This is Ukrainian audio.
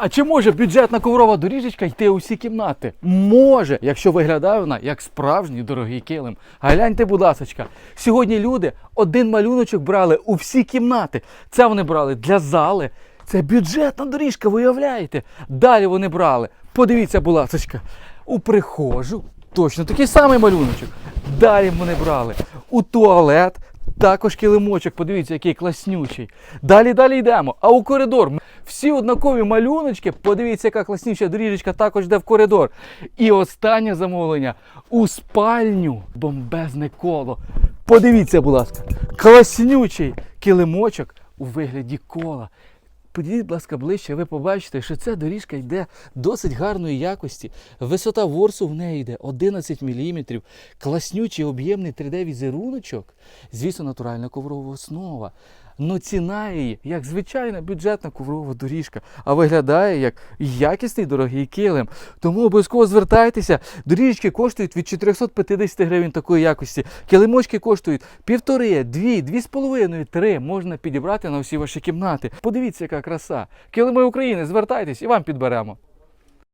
А чи може бюджетна коврова доріжечка йти у всі кімнати? Може, якщо виглядає вона як справжній дорогий килим. Гляньте, будь ласочка, сьогодні люди один малюночок брали у всі кімнати. Це вони брали для зали. Це бюджетна доріжка, виявляєте? Далі вони брали. Подивіться, будь ласочка, у прихожу. Точно такий самий малюночок. Далі вони брали у туалет. Також килимочок, подивіться, який класнючий. Далі далі йдемо. А у коридор всі однакові малюночки. Подивіться, яка класніша доріжечка також йде в коридор. І останнє замовлення у спальню. Бомбезне коло. Подивіться, будь ласка, класнючий килимочок у вигляді кола. Підійдіть, будь ласка, ближче, ви побачите, що ця доріжка йде досить гарної якості. Висота ворсу в неї йде 11 мм. Класнючий об'ємний 3D-візеруночок. Звісно, натуральна коврова основа. Но ціна її, як звичайна бюджетна коврова доріжка, а виглядає як якісний дорогий килим. Тому обов'язково звертайтеся. Доріжки коштують від 450 гривень такої якості. Килимочки коштують півтори, дві, дві з половиною, три можна підібрати на всі ваші кімнати. Подивіться, яка краса. Килими України, звертайтесь і вам підберемо.